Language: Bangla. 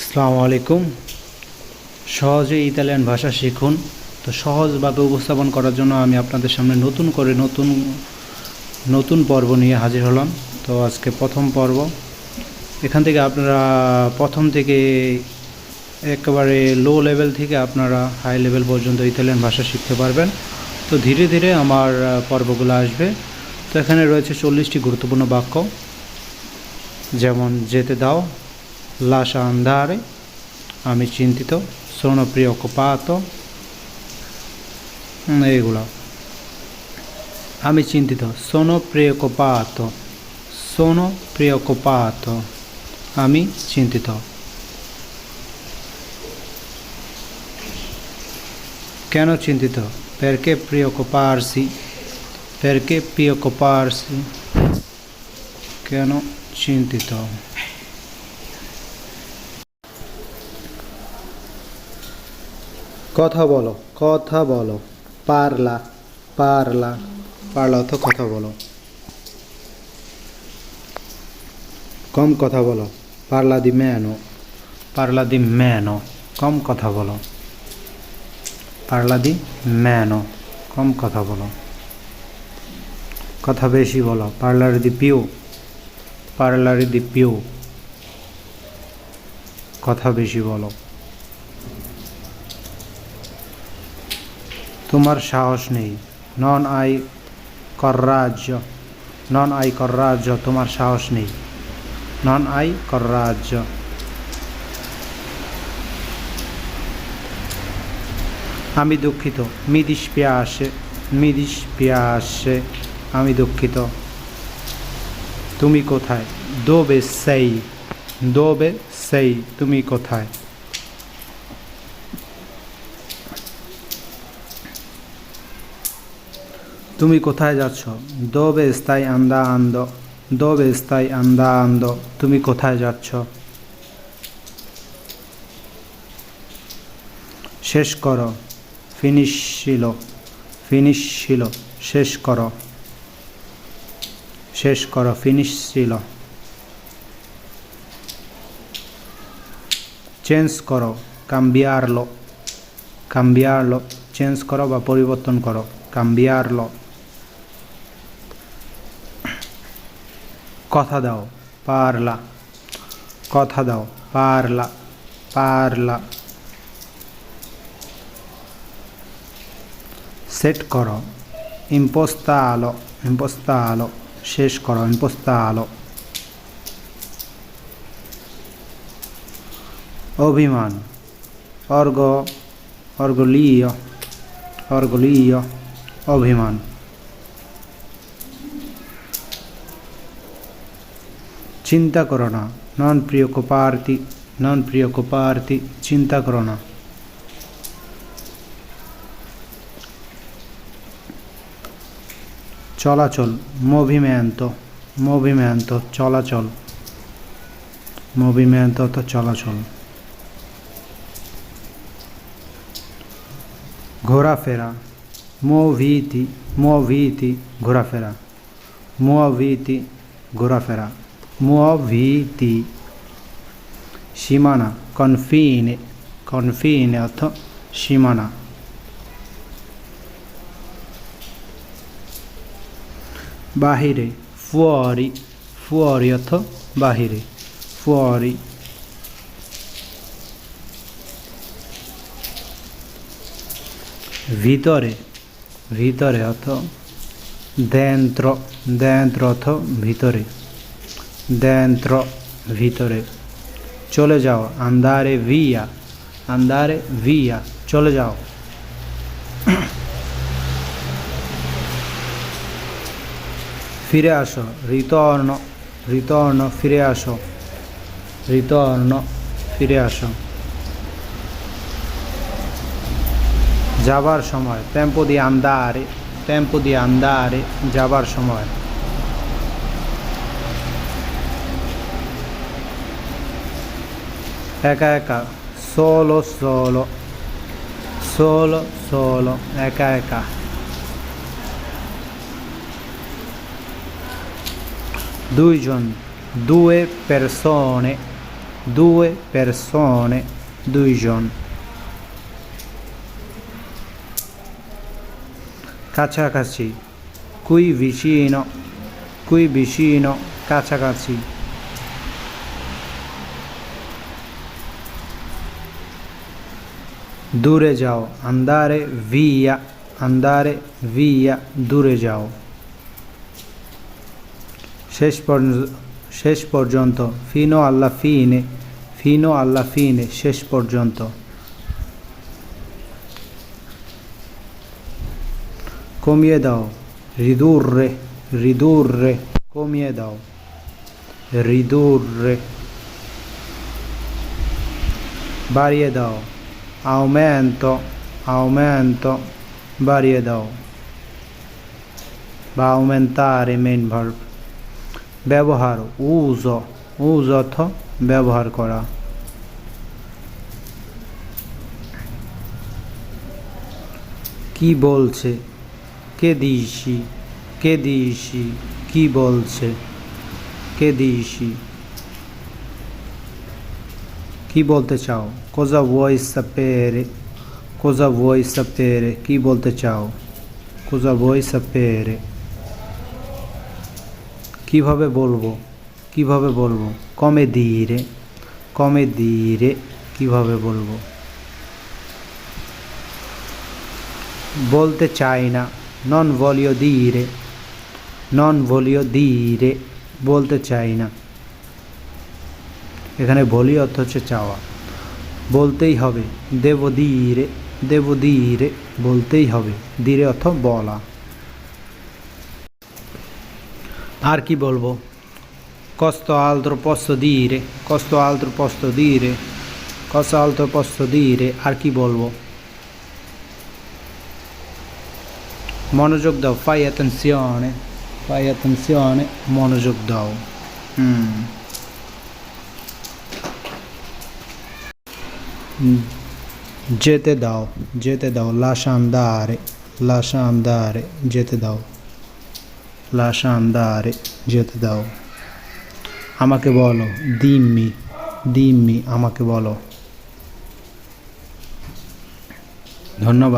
আসসালামু আলাইকুম। সহজে ইতালিয়ান ভাষা শিখুন, তো সহজভাবে উপস্থাপন করার জন্য আমি আপনাদের সামনে নতুন করে নতুন নতুন পর্ব নিয়ে হাজির হলাম। তো আজকে প্রথম পর্ব। এখান থেকে আপনারা প্রথম থেকে একেবারে লো লেভেল থেকে আপনারা হাই লেভেল পর্যন্ত ইতালিয়ান ভাষা শিখতে পারবেন। তো ধীরে ধীরে আমার পর্বগুলো আসবে। তো এখানে রয়েছে চল্লিশটি গুরুত্বপূর্ণ বাক্য। যেমন যেতে দাও lascia andare, ami cintito, sono preoccupato, regola, ami cintito, sono preoccupato, sono preoccupato, ami che hanno cintito? Perché preoccuparsi? Perché preoccuparsi? che hanno cintito? কথা বলো কথা বলো। পারলা পারলা। পারলা অর্থ কথা বলো। কম কথা বলো, পারলা দি মেনো পারলা দি মেনো কম কথা বলো। পারলা দি মেনো কম কথা বলো। কথা বেশি বলো, পার্লার দি পিও পার্লারে দি পিও কথা বেশি বলো। তোমার সাহস নেই। নন আই কররাজ্য নন আই কররাজ্য তোমার সাহস নেই। নন আই কররাজ্য আমি দুঃখিত। মিদিস পিয়াসে মিদিস পিয়াসে, আমি দুঃখিত। তুমি কোথায়? দোবে সেই দোবে সেই, তুমি কোথায়? তুমি কোথায় যাচ্ছ? দোবে স্তাই আন্দা আন্দ, দোবে স্তাই আন্দা আন্দ, তুমি কোথায় যাচ্ছ? শেষ করো, ফিনিশ ছিল ফিনিশ ছিল শেষ করো। শেষ করো, ফিনিশ ছিল চেঞ্জ করো, কাম্বিয়ারলো কাম্বিয়ারলো, চেঞ্জ করো বা পরিবর্তন করো, কাম্বিয়ারলো। কথা দাও, পারলা। কথা দাও, পারলা পারলা। সেট করো। ইম্পোস্তালো ইম্পোস্তালো শেষ করো ইম্পোস্তালো অভিমান অর্গ অর্গলীয় অর্গলীয় অভিমান। চিন্তা করো না নন প্রিয় কোপার্তি নন প্রিয় কোপার্তি চিন্তা করো না চলাচল মুভিমেন্ট মুভিমেন্ট চলাচল মুভিমেন্ট তো চলাচল ঘোরাফেরা মুভিতি মুভিতি ঘোরাফেরা মুভিতি ঘোরাফেরা মুভিতি সীমানা কনফিনে কনফিনে অর্থ সীমানা বাহিরে ফুয়ারি ফুয়ারি অর্থ বাহিরে ফুয়ারি ভিতরে ভিতরে অর্থ দেন্ত্র দেন্ত্র অর্থ ভিতরে দেন্ত্র ভিতরে চলে যাও আন্দারে ভিয়া আন্দারে ভিয়া চলে যাও ফিরে আসো রিতর্ণ রিতর্ণ ফিরে আসো রিতর্ণ ফিরে আসো যাবার সময় টেম্পো দিয়ে আন্দারে টেম্পো দিয়ে আন্দারে যাবার সময় একা একা সোলো সোলো সোলো সোলো একা একা দুইজন due persone due persone দুইজন কাছাকাছি qui vicino qui vicino কাছাকাছি দূরে যাও andare via andare via দূরে যাও শেষ পর্যন্ত শেষ পর্যন্ত fino alla fine fino alla fine শেষ পর্যন্ত কমিয়ে দাও ridurre ridurre কমিয়ে দাও ridurre বাড়িয়ে দাও aumento aumento বাড়িয়ে দাও বা aumentare main verb. ব্যবহার uso uso অর্থ ব্যবহার করা কি বলছে কে দিয়েছি কে দিয়েছি কি বলছে কে দিয়েছি কি বলতে চাও cosa vuoi sapere cosa vuoi sapere কি বলতে চাও cosa vuoi sapere কীভাবে বলব কীভাবে বলব come dire come dire কীভাবে বলব বলতে চাই না non voglio dire non voglio dire বলতে চাই না এখানে বলি অর্থ হচ্ছে চাওয়া। বলতেই হবে দেব দিরে দেব দিরে বলতেই হবে দিরে অর্থ বলা। আর কি বলব? কষ্ট altro posso dire কষ্ট altro posso dire cosa altro posso dire আর কি বলব? মনোযোগ দাও fai attenzione fai attenzione মনোযোগ দাও। হুম। যেতে দাও যেতে দাও lascia andare lascia andare যেতে দাও lascia andare যেতে দাও আমাকে বলো dimmi dimmi আমাকে বলো ধন্যবাদ